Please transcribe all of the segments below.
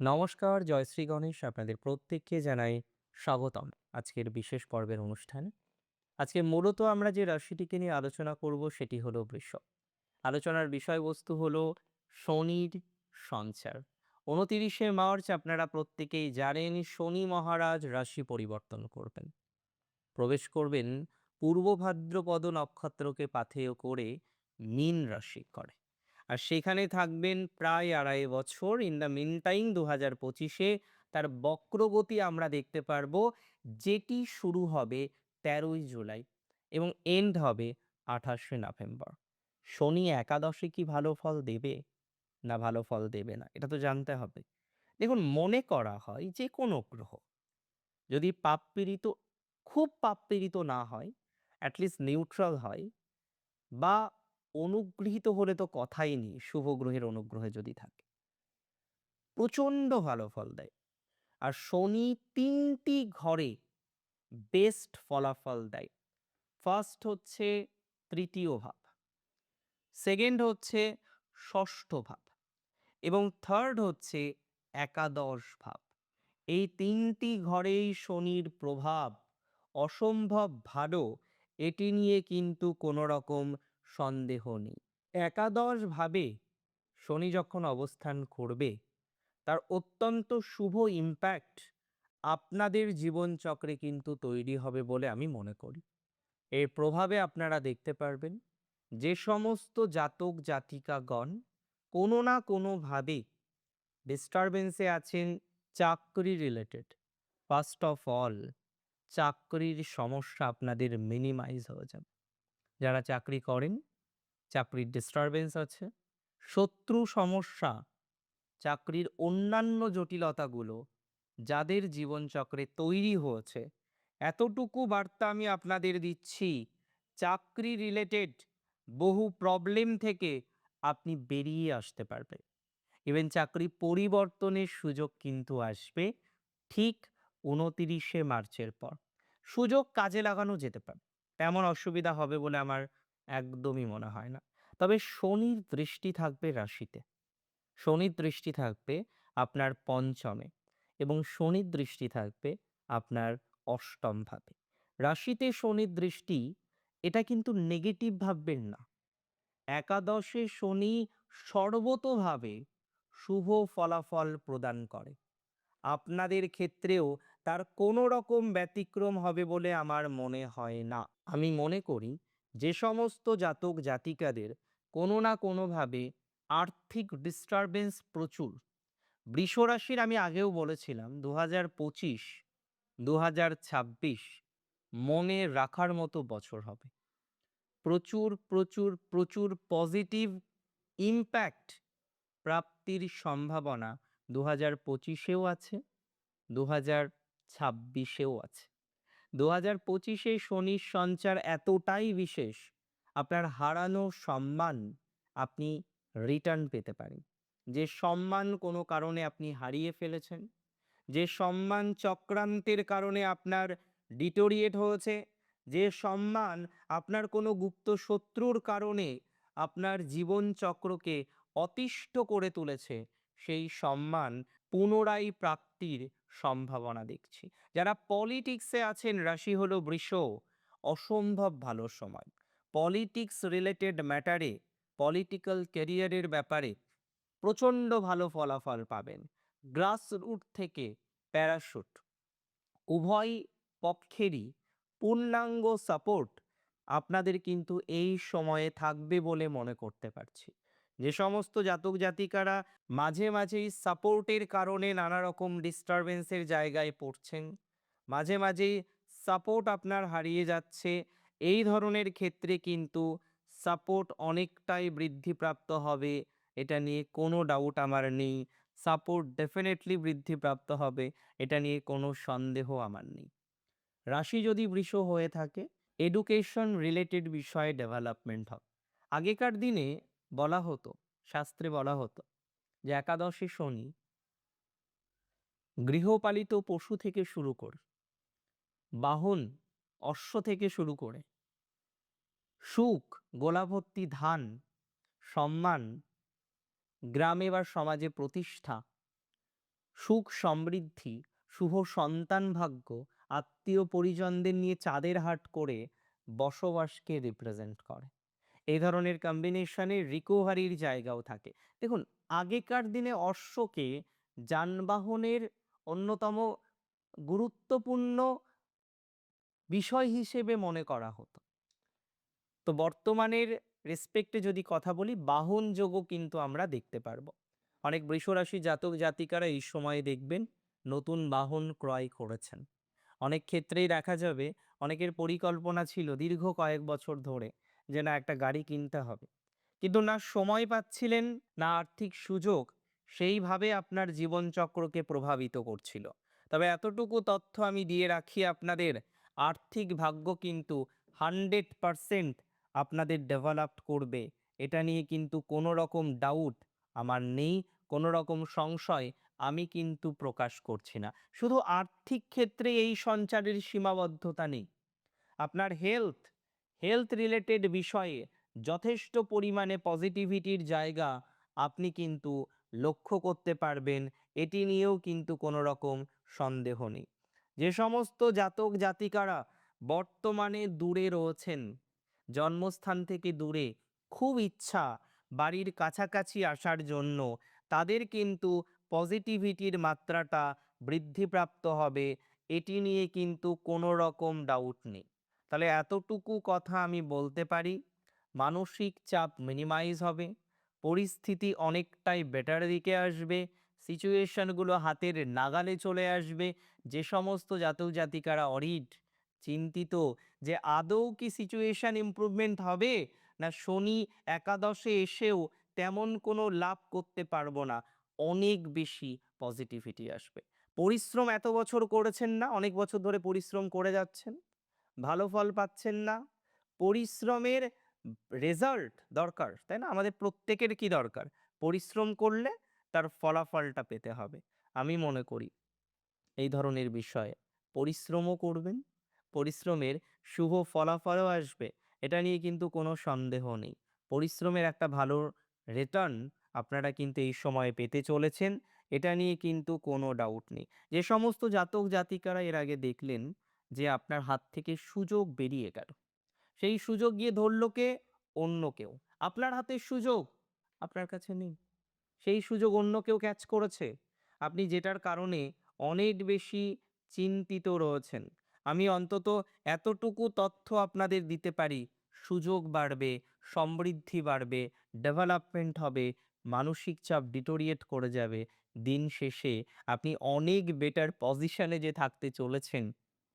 নমস্কার জয়শ্রী গণেশ। আপনাদের প্রত্যেককে জানাই স্বাগতম আজকের বিশেষ পর্বের অনুষ্ঠানে। আজকে মূলত আমরা যে রাশিটিকে নিয়ে আলোচনা করব সেটি হলো বৃষ। আলোচনার বিষয়বস্তু হলো শনির সঞ্চার। উনতিরিশে মার্চ আপনারা প্রত্যেকেই জানেন শনি মহারাজ রাশি পরিবর্তন করবেন। প্রবেশ করবেন পূর্ব ভাদ্রপদ নক্ষত্রকে পাথেয় করে মীন রাশি করে। আর সেখানে থাকবেন প্রায় আড়াই বছর। ইন দ্য মিন টাইম দু হাজার পঁচিশে তার বক্রগতি আমরা দেখতে পারব, যেটি শুরু হবে তেরোই জুলাই এবং এন্ড হবে আঠাশে নভেম্বর। শনি একাদশে কি ভালো ফল দেবে? না, ভালো ফল দেবে না, এটা তো জানতে হবে। দেখুন, মনে করা হয় যে কোনো গ্রহ যদি পাপ পীড়িত, খুব পাপ পীড়িত না হয় অ্যাটলিস্ট নিউট্রাল হয় বা অনুগৃহীত হলে তো কথাই নেই, শুভ গ্রহের অনুগ্রহে যদি থাকে। প্রচণ্ড ভালো ফল দেয়। আর শনি তিনটি ঘরে বেস্ট ফলাফল দেয়। ফার্স্ট হচ্ছে তৃতীয় ভাব সেকেন্ড হচ্ছে ষষ্ঠ ভাব এবং থার্ড হচ্ছে একাদশ ভাব। এই তিনটি ঘরেই শনির প্রভাব অসম্ভব ভালো, এটি নিয়ে কিন্তু কোনো রকম সন্দেহ নেই। একাদশ ভাবে শনি যখন অবস্থান করবে, তার অত্যন্ত শুভ ইম্প্যাক্ট আপনাদের জীবনচক্রে কিন্তু তৈরি হবে বলে আমি মনে করি। এর প্রভাবে আপনারা দেখতে পারবেন যে সমস্ত জাতক জাতিকাগণ কোনো না কোনোভাবে ডিস্টারবেন্সে আছেন চাকরি রিলেটেড ফার্স্ট অফ অল চাকরির সমস্যা আপনাদের মিনিমাইজ হয়ে যাবে। যারা চাকরি করেন, চাকরির ডিস্টারবেন্স আছে, শত্রু সমস্যা, চাকরির অন্যান্য জটিলতাগুলো যাদের জীবনচক্রে তৈরি হয়েছে, এতটুকু বার্তা আমি আপনাদের দিচ্ছি, চাকরি রিলেটেড বহু প্রবলেম থেকে আপনি বেরিয়ে আসতে পারবেন। ইভেন চাকরি পরিবর্তনের সুযোগ কিন্তু আসবে ঠিক উনতিরিশে মার্চের পর। সুযোগ কাজে লাগানো যেতে পারে। তেমন অসুবিধা হবে বলে আমার একদমই মনে হয় না। তবে শনির দৃষ্টি থাকবে রাশিতে। শনির দৃষ্টি থাকবে আপনার পঞ্চমে এবং শনির দৃষ্টি থাকবে আপনার অষ্টম ভাবে রাশিতে শনির দৃষ্টি, এটা কিন্তু নেগেটিভ ভাববেন না। একাদশে শনি সর্বতোভাবে শুভ ফলাফল প্রদান করে। আপনাদের ক্ষেত্রেও তার কোনো রকম ব্যতিক্রম হবে বলে আমার মনে হয় না। আমি মনে করি যে সমস্ত জাতক জাতিকাদের কোনো না কোনোভাবে আর্থিক ডিস্টারবেন্স প্রচুর। বৃষ রাশির আমি আগেও বলেছিলাম দু হাজার পঁচিশ দু হাজার ছাব্বিশ মনে রাখার মতো বছর হবে। প্রচুর প্রচুর প্রচুর পজিটিভ ইম্প্যাক্ট প্রাপ্তির সম্ভাবনা দু হাজার পঁচিশেও আছে দু হাজার ছাব্বিশেও আছে। দু হাজার পঁচিশে শনির সঞ্চার এতটাই বিশেষ, আপনার হারানো সম্মান আপনি রিটার্ন পেতে পারেন। যে সম্মান কোনো কারণে আপনি হারিয়ে ফেলেছেন, যে সম্মান চক্রান্তের কারণে আপনার ডিটোরিয়েট হয়েছে, যে সম্মান আপনার কোনো গুপ্ত শত্রুর কারণে আপনার জীবন চক্রকে অতিষ্ঠ করে তুলেছে, সেই সম্মান পুনরায় প্রাপ্তির সম্ভাবনা দেখছি। যারা পলিটিক্সে আছেন, রাশি হলো বৃষ, অসম্ভব ভালো সময়। পলিটিক্স রিলেটেড ম্যাটারে পলিটিক্যাল ক্যারিয়ারের ব্যাপারে প্রচণ্ড ভালো ফলাফল পাবেন। গ্রাস রুট থেকে প্যারাশুট উভয় পক্ষেরই পূর্ণাঙ্গ সাপোর্ট আপনাদের কিন্তু এই সময়ে থাকবে বলে মনে করতে পারছি। যে সমস্ত জাতক জাতিকারা মাঝে মাঝেই সাপোর্টের কারণে নানা রকম ডিস্টারবেন্সের জায়গায় পড়ছেন। মাঝে মাঝেই সাপোর্ট আপনার হারিয়ে যাচ্ছে। এই ধরনের ক্ষেত্রে কিন্তু সাপোর্ট অনেকটাই বৃদ্ধিপ্রাপ্ত হবে, এটা নিয়ে কোনো ডাউট আমার নেই। সাপোর্ট ডেফিনেটলি বৃদ্ধিপ্রাপ্ত হবে, এটা নিয়ে কোনো সন্দেহ আমার নেই। রাশি যদি বৃষ হয়ে থাকে এডুকেশন রিলেটেড বিষয়ে ডেভেলপমেন্ট হবে। আগেকার দিনে বলা হতো, শাস্ত্রে বলা হতো যে, একাদশী শনি গৃহপালিত পশু থেকে শুরু করে, বাহন অশ্ব থেকে শুরু করে, সুখ গোলাভর্তি ধান, সম্মান, গ্রামে বা সমাজে প্রতিষ্ঠা, সুখ সমৃদ্ধি, শুভ সন্তান ভাগ্য, আত্মীয় পরিজনদের নিয়ে চাঁদের হাট করে বসবাসকে রিপ্রেজেন্ট করে। এই ধরনের কম্বিনেশনে রিকোভারির জায়গাও থাকে। দেখুন, আগেকার দিনে অশ্বকে যানবাহনের অন্যতম গুরুত্বপূর্ণ বিষয় হিসেবে মনে করা হতো। তো বর্তমানের রেসপেক্টে যদি কথা বলি, বাহন যোগও কিন্তু আমরা দেখতে পারব। অনেক বৃষরাশি জাতক জাতিকারা এই সময়ে দেখবেন, নতুন বাহন ক্রয় করেছেন। অনেক ক্ষেত্রেই দেখা যাবে, অনেকের পরিকল্পনা ছিল দীর্ঘ কয়েক বছর ধরে। যে, না, একটা গাড়ি কিনতে হবে। কিন্তু না সময় পাচ্ছিলেন, না আর্থিক সুযোগ, সেইভাবে আপনার জীবনচক্রকে প্রভাবিত করছিল। তবে এতটুকু তথ্য আমি দিয়ে রাখি আপনাদের, আর্থিক ভাগ্য কিন্তু হান্ড্রেড পারসেন্ট আপনাদের ডেভেলপড করবে। এটা নিয়ে কিন্তু কোনো রকম ডাউট আমার নেই, কোনো রকম সংশয় আমি কিন্তু প্রকাশ করছি না। শুধু আর্থিক ক্ষেত্রে এই সঞ্চারের সীমাবদ্ধতা নেই। আপনার হেলথ হেলথ রিলেটেড বিষয়ে যথেষ্ট পরিমাণে পজিটিভিটির জায়গা আপনি কিন্তু লক্ষ্য করতে পারবেন। এটি নিয়েও কিন্তু কোনো রকম সন্দেহ নেই। যে সমস্ত জাতক জাতিকারা বর্তমানে দূরে রয়েছেন, জন্মস্থান থেকে দূরে, খুব ইচ্ছা বাড়ির কাছাকাছি আসার জন্য, তাদের কিন্তু পজিটিভিটির মাত্রাটা বৃদ্ধিপ্রাপ্ত হবে, এটি নিয়ে কিন্তু কোনো রকম ডাউট নেই। তাহলে এতটুকু কথা আমি বলতে পারি, মানসিক চাপ মিনিমাইজ হবে, পরিস্থিতি অনেকটাই বেটার দিকে আসবে সিচুয়েশনগুলো হাতের নাগালে চলে আসবে, যে সমস্ত জাতক জাতিকারা অরিড চিন্তিত যে আদৌ কি সিচুয়েশান ইমপ্রুভমেন্ট হবে, না শনি একাদশে এসেও তেমন কোনো লাভ করতে পারব না, অনেক বেশি পজিটিভিটি আসবে। পরিশ্রম এত বছর করেছেন না, অনেক বছর ধরে পরিশ্রম করে যাচ্ছেন। ভালো ফল পাচ্ছেন না। পরিশ্রমের রেজাল্ট দরকার, তাই না? আমাদের প্রত্যেকের কি দরকার? পরিশ্রম করলে তার ফলাফলটা পেতে হবে, আমি মনে করি। এই ধরনের বিষয়ে পরিশ্রমও করবেন, পরিশ্রমের শুভ ফলাফলও আসবে, এটা নিয়ে কিন্তু কোনো সন্দেহ নেই। পরিশ্রমের একটা ভালো রিটার্ন আপনারা কিন্তু এই সময়ে পেতে চলেছেন, এটা নিয়ে কিন্তু কোনো ডাউট নেই। যে সমস্ত জাতক জাতিকারা এর আগে দেখলেন যে আপনার হাত থেকে সুযোগ বেরিয়ে গেল। সেই সুযোগ গিয়ে ধরলো কে? অন্য কেউ। আপনার হাতে সুযোগ, আপনার কাছে নেই। সেই সুযোগ অন্য কেউ ক্যাচ করেছে। আপনি যেটার কারণে অনেক বেশি চিন্তিত রয়েছেন। আমি অন্তত এতটুকু তথ্য আপনাদের দিতে পারি, সুযোগ বাড়বে, সমৃদ্ধি বাড়বে ডেভেলপমেন্ট হবে, মানসিক চাপ ডিটোরিয়েট করে যাবে। দিন শেষে আপনি অনেক বেটার পজিশনে যে থাকতে চলেছেন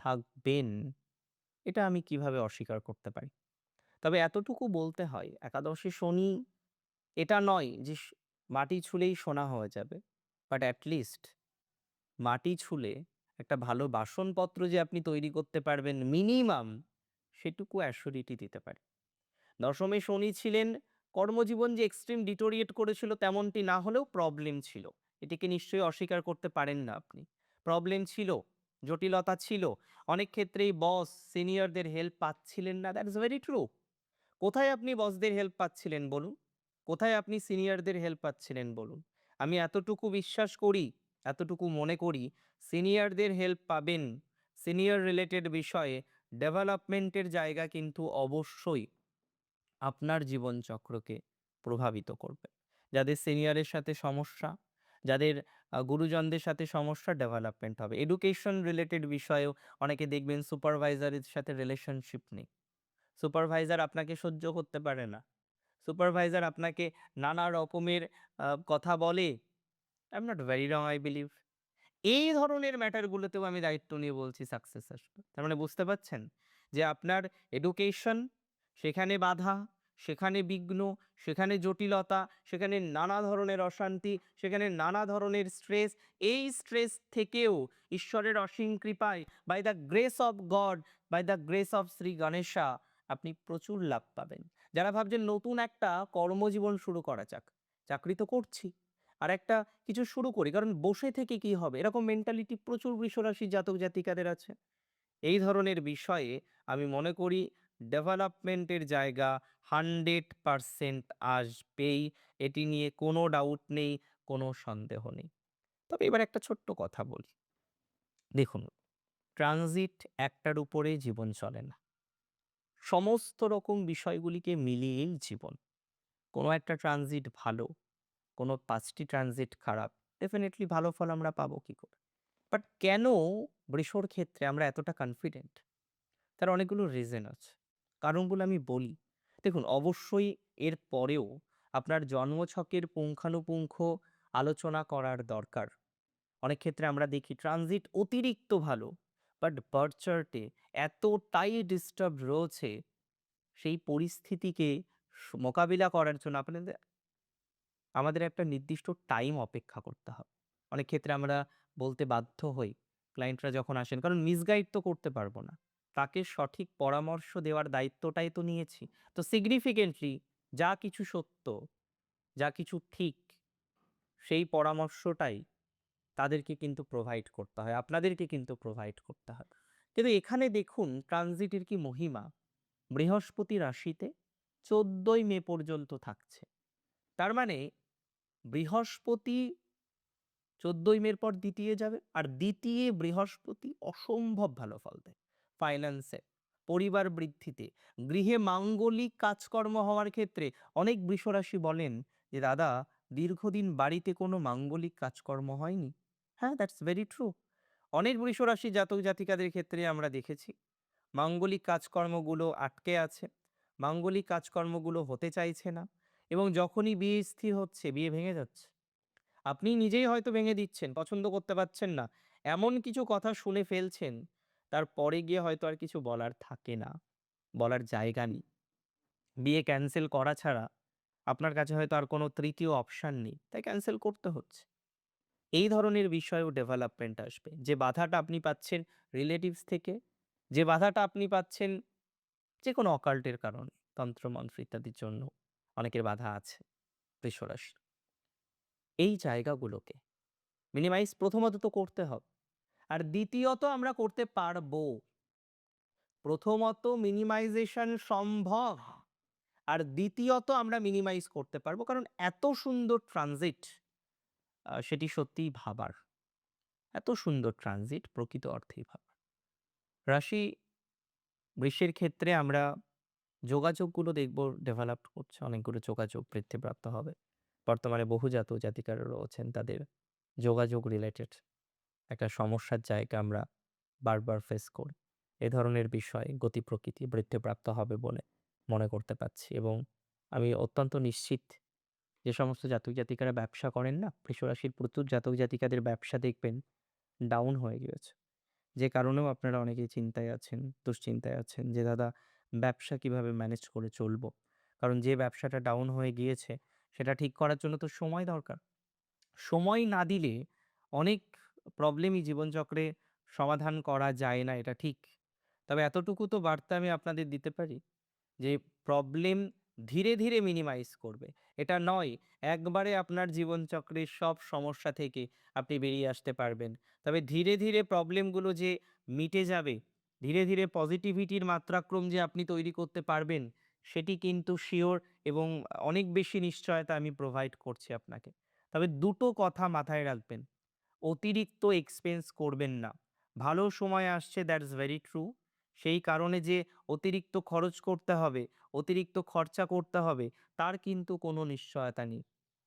থাকবেন, এটা আমি কীভাবে অস্বীকার করতে পারি? তবে এতটুকু বলতে হয়, একাদশে শনি এটা নয় যে মাটি ছুলেই সোনা হয়ে যাবে বাট অ্যাটলিস্ট মাটি ছুলে একটা ভালো বাসনপত্র যে আপনি তৈরি করতে পারবেন মিনিমাম সেটুকু অ্যাসিওরিটি দিতে পারে। দশমে শনি ছিলেন, কর্মজীবন যে এক্সট্রিম ডিটোরিয়েট করেছিল তেমনটি না হলেও প্রবলেম ছিল। এটিকে নিশ্চয়ই অস্বীকার করতে পারেন না আপনি। প্রবলেম ছিল জটিলতা ছিল। অনেক ক্ষেত্রেই বস সিনিয়রদের হেল্প পাচ্ছিলেন না। দ্যাট ইজ ভেরি ট্রু কোথায় আপনি বসদের হেল্প পাচ্ছিলেন বলুন? কোথায় আপনি সিনিয়রদের হেল্প পাচ্ছিলেন বলুন? আমি এতটুকু বিশ্বাস করি, এতটুকু মনে করি, সিনিয়রদের হেল্প পাবেন। সিনিয়র রিলেটেড বিষয়ে ডেভেলপমেন্টের জায়গা কিন্তু অবশ্যই আপনার জীবনচক্রকে প্রভাবিত করবে। যাদের সিনিয়রের সাথে সমস্যা যাদের গুরুজনদের সাথে সমস্যা ডেভেলপমেন্ট হবে। এডুকেশন রিলেটেড বিষয়েও অনেকে দেখবেন সুপারভাইজারের সাথে রিলেশনশিপ নেই। সুপারভাইজার আপনাকে সহ্য করতে পারে না। সুপারভাইজার আপনাকে নানা রকমের কথা বলে। I am not very wrong I believe এই ধরনের ম্যাটারগুলোতেও আমি দায়িত্ব নিয়ে বলছি সাকসেস আসবে তার মানে বুঝতে পারছেন? যে আপনার এডুকেশন সেখানে বাধা সেখানে বিঘ্ন, সেখানে জটিলতা, সেখানে নানা ধরনের অশান্তি, সেখানে নানা ধরনের স্ট্রেস এই স্ট্রেস থেকেও ঈশ্বরের অসীম কৃপায় by the grace of God by the grace of Shri Ganesha আপনি প্রচুর লাভ পাবেন। যারা ভাবছেন নতুন একটা কর্মজীবন শুরু করা যাক, চাকরি তো করছি, আর একটা কিছু শুরু করি, কারণ বসে থেকে কি হবে? এরকম মেন্টালিটি প্রচুর বৃষরাশি জাতক জাতিকাদের আছে। এই ধরনের বিষয়ে আমি মনে করি ডেভেলপমেন্টের জায়গা হান্ড্রেড পারসেন্ট আসবেই। এটি নিয়ে কোনো ডাউট নেই, কোনো সন্দেহ নেই। তবে এবার একটা ছোট্ট কথা বলি। দেখুন ট্রানজিট একটার উপরে জীবন চলে না। সমস্ত রকম বিষয়গুলিকে মিলিয়েই জীবন। কোনো একটা ট্রানজিট ভালো, কোনো পাঁচটি ট্রানজিট খারাপ ডেফিনেটলি ভালো ফল আমরা পাবো কি করে? বাট কেন? বৃষর ক্ষেত্রে আমরা এতটা কনফিডেন্ট তার অনেকগুলো রিজন আছে। কারণগুলো আমি বলি। দেখুন, অবশ্যই এর পরেও আপনার জন্মছকের পুঙ্খানুপুঙ্খ আলোচনা করার দরকার। অনেক ক্ষেত্রে আমরা দেখি ট্রানজিট অতিরিক্ত ভালো বাট বার্থ চার্টে এতটাই ডিস্টার্ব রয়েছে, সেই পরিস্থিতিকে মোকাবিলা করার জন্য আপনাদের, আমাদের একটা নির্দিষ্ট টাইম অপেক্ষা করতে হবে। অনেক ক্ষেত্রে আমরা বলতে বাধ্য হই ক্লায়েন্টরা যখন আসেন, কারণ মিসগাইড তো করতে পারব না। তাকে সঠিক পরামর্শ দেওয়ার দায়িত্বটাই তো নিয়েছি। তো সিগনিফিকেন্টলি যা কিছু সত্য, যা কিছু ঠিক, সেই পরামর্শটাই তাদেরকে কিন্তু প্রোভাইড করতে হয়, আপনাদেরকে কিন্তু প্রোভাইড করতে হয়। কিন্তু এখানে দেখুন ট্রানজিটের কি মহিমা? বৃহস্পতি রাশিতে চোদ্দই মে পর্যন্ত থাকছে। তার মানে বৃহস্পতি চোদ্দই মের পর দ্বিতীয় যাবে, আর দ্বিতীয় বৃহস্পতি অসম্ভব ভালো ফল দেয়। ফাইন্যান্সে পরিবার বৃদ্ধিতে। গৃহে মাঙ্গলিক কাজকর্ম হওয়ার ক্ষেত্রে অনেক বৃষরাশি বলেন যে, দাদা, দীর্ঘদিন বাড়িতে কোনো মাঙ্গলিক কাজকর্ম হয়নি? হ্যাঁ দ্যাটস ভেরি ট্রু অনেক বৃষরাশি জাতক জাতিকাদের ক্ষেত্রে আমরা দেখেছি, মাঙ্গলিক কাজকর্মগুলো আটকে আছে, মাঙ্গলিক কাজকর্মগুলো হতে চাইছে না এবং যখনই বিয়ে স্থির হচ্ছে, বিয়ে ভেঙে যাচ্ছে। আপনি নিজেই হয়তো ভেঙে দিচ্ছেন, পছন্দ করতে পারছেন না। এমন কিছু কথা শুনে ফেলছেন তারপরে গিয়ে হয়তো আর কিছু বলার থাকে না, বলার জায়গা নেই। বিয়ে ক্যান্সেল করা ছাড়া আপনার কাছে হয়তো আর কোনো তৃতীয় অপশান নেই, তাই ক্যান্সেল করতে হচ্ছে। এই ধরনের বিষয়েও ডেভেলপমেন্ট আসবে। যে বাধাটা আপনি পাচ্ছেন রিলেটিভস থেকে, যে বাধাটা আপনি পাচ্ছেন যে কোনো অকাল্টের কারণে তন্ত্রমন্ত্র ইত্যাদির জন্য অনেকের বাধা আছে বৃষরাশি এই জায়গাগুলোকে মিনিমাইজ প্রথমত তো করতে হবে। আর দ্বিতীয়ত আমরা করতে পারব। প্রথমত মিনিমাইজেশন সম্ভব। আর দ্বিতীয়ত আমরা মিনিমাইজ করতে পারব, কারণ এত সুন্দর ট্রানজিট সেটি সত্যিই ভাবার। এত সুন্দর ট্রানজিট প্রকৃত অর্থেই ভাবার। রাশি বৃষের ক্ষেত্রে আমরা যোগাযোগগুলো দেখব ডেভেলপ করছে, অনেকগুলো যোগাযোগ বৃদ্ধিপ্রাপ্ত হবে। বর্তমানে বহু জাত জাতিকারা রয়েছেন তাদের যোগাযোগ রিলেটেড একটা সমস্যার জায়গা আমরা বারবার ফেস করি। এ ধরনের বিষয় গতি প্রকৃতি বৃদ্ধিপ্রাপ্ত হবে বলে মনে করতে পারছি এবং আমি অত্যন্ত নিশ্চিত যে সমস্ত জাতক জাতিকারা ব্যবসা করেন না, বৃষরাশির প্রচুর জাতক জাতিকাদের ব্যবসা দেখবেন ডাউন হয়ে গিয়েছে। যে কারণেও আপনারা অনেকেই চিন্তায় আছেন, দুশ্চিন্তায় আছেন যে, দাদা, ব্যবসা কীভাবে ম্যানেজ করে চলবো? কারণ যে ব্যবসাটা ডাউন হয়ে গিয়েছে, সেটা ঠিক করার জন্য তো সময় দরকার। সময় না দিলে অনেক প্রবলেমই জীবনচক্রে সমাধান করা যায় না, এটা ঠিক। তবে এতটুকু তো বার্তা আমি আপনাদের দিতে পারি যে, প্রবলেম ধীরে ধীরে মিনিমাইজ করবে। এটা নয়, একবারে আপনার জীবনচক্রের সব সমস্যা থেকে আপনি বেরিয়ে আসতে পারবেন। তবে ধীরে ধীরে প্রবলেমগুলো যে মিটে যাবে, ধীরে ধীরে পজিটিভিটির মাত্রাক্রম যে আপনি তৈরি করতে পারবেন, সেটি কিন্তু শিওর এবং অনেক বেশি নিশ্চয়তা আমি প্রোভাইড করছি আপনাকে। তবে দুটো কথা মাথায় রাখবেন। অতিরিক্ত এক্সপেন্স করবেন না। ভালো সময় আসছে দ্যাটস ভেরি ট্রু সেই কারণে যে অতিরিক্ত খরচ করতে হবে, অতিরিক্ত খরচা করতে হবে, তার কিন্তু কোনো নিশ্চয়তা নেই।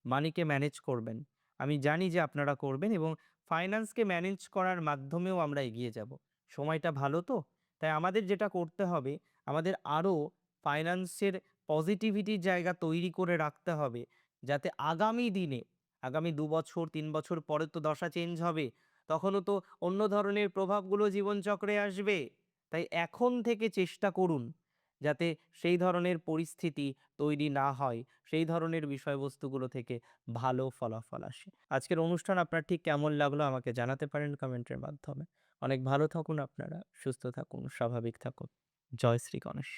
মানিকে ম্যানেজ করবেন। আমি জানি যে আপনারা করবেন এবং ফাইন্যান্সকে ম্যানেজ করার মাধ্যমেও আমরা এগিয়ে যাব। সময়টা ভালো তো? তাই আমাদের যেটা করতে হবে, আমাদের আরও ফাইন্যান্সের পজিটিভিটির জায়গা তৈরি করে রাখতে হবে, যাতে আগামী দিনে আগামী দু বছর, তিন বছর পরে তো দশা চেঞ্জ হবে। তখনও তো অন্য ধরনের প্রভাবগুলো জীবনচক্রে আসবে। তাই এখন থেকে চেষ্টা করুন যাতে সেই ধরনের পরিস্থিতি তৈরি না হয়, সেই ধরনের বিষয়বস্তুগুলো থেকে ভালো ফলাফল আসে। আজকের অনুষ্ঠান আপনার ঠিক কেমন লাগল আমাকে জানাতে পারেন কমেন্টের মাধ্যমে। অনেক ভালো থাকুন আপনারা, সুস্থ থাকুন, স্বাভাবিক থাকুন। জয় শ্রী গণেশ।